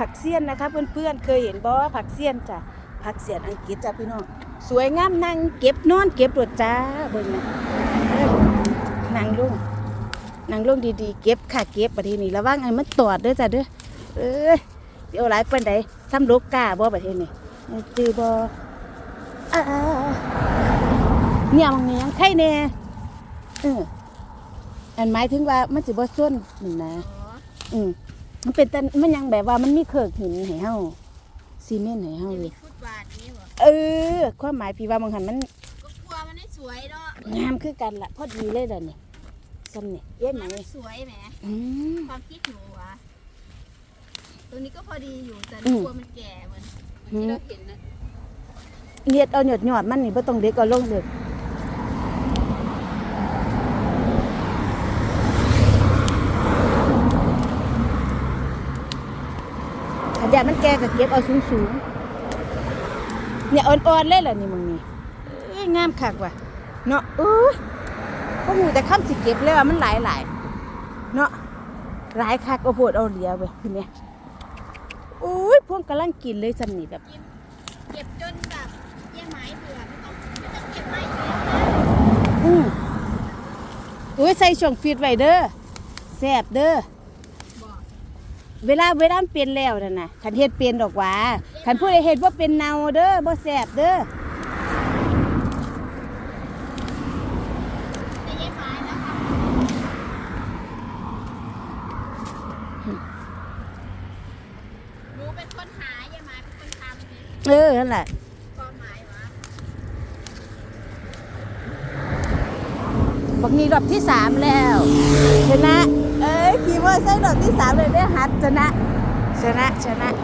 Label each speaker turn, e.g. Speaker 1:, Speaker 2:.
Speaker 1: ผักเสี้ยนนะคะเพื่อนๆเคยเห็นบ่ผักเสี้ยนจ้ะผักเสี้ยนอังกฤษจ้ะพี่น้องสวยงามนั่งเก็บนอนเก็บรถจ้าเบิ่งนะเอ้ยนั่งลงนั่งลงดีๆ เก็บค่ะเก็บประเทศนี้ระวังไอ้มันตอดเด้อจ้ะเด้อเอ้ยเดี๋ยวหลายปานใดซ้ำลูกกาบ่ประเทศนี้จือบ่อ่าเนี่ยมันยังไข่แน่เอออันหมายถึงว่ามันสิบ่ส้นนี่นะอืม มันเป็นแต่มันยังแบบว่ามันมีเครือกหินให้เฮาซีเมนต์ให้เฮา
Speaker 2: จะ
Speaker 1: เล
Speaker 2: มี
Speaker 1: ย
Speaker 2: ฟุตบาทนี้บ่
Speaker 1: เออ ความหมายพี่ว่าบางหันมัน
Speaker 2: ก็กลัวมันไม่สวยเนาะ
Speaker 1: งามคือกันล่ะพอดีเลยเด้อนี่ซ้ำนี่เย้ไหม
Speaker 2: มันไม่สวยแหม
Speaker 1: อืม
Speaker 2: ความคิดหนูวะตรงนี้ก็พอดีอยู่แต่
Speaker 1: อืม
Speaker 2: กลัวมันแก่เหมือนเหมือนที่เราเห็นนะ
Speaker 1: เลียดเอาหยอดหยอดมันนี่บ่ต้องเด็กเอาลงเด็ก ขยะมันแก่ก็เก็บเอาสูงสูงๆเนี่ยอ่อนๆเลยล่ะนี่มึงนี่เอ้ยงามคักว่ะเนาะเอ้ยพวกหนูแต่ค้ำสิเก็บเลยว่ามันหลายหลายๆเนาะหลายคักเอาโพดเอาเหลียวเว้ยพี่เนี่ยโอ้ยพวกกำลังกินเลยสำนี่แบบ
Speaker 2: เก็บจนแบบแย่ไม้เบื่อไม่ต้องไม่ต้องเก็บไม้เยอะ
Speaker 1: อืมโอ้ยใส่ช่องฟีดไว้เด้อแซ่บเด้อ
Speaker 2: บอก
Speaker 1: เวลาเวลามันเป็นแล้วนั่นน่ะคันเฮ็ดเป็นดอกหว่าคันผู้ใดเฮ็ดบ่เป็นเนาเด้อบ่แซ่บเด้อ
Speaker 2: แต่แย่ไม้นะคะหนูเป็นคนหาแย่ไม้เป็นคนทำเนี่ย
Speaker 1: เออนั่นแหละ
Speaker 2: ความหมายวะ
Speaker 1: บักนี้รอบที่สามแล้วชนะเอ้ยขี่มอเตอร์ไซค์รอบที่สามเลยได้อหัดชนะ ชนะชนะ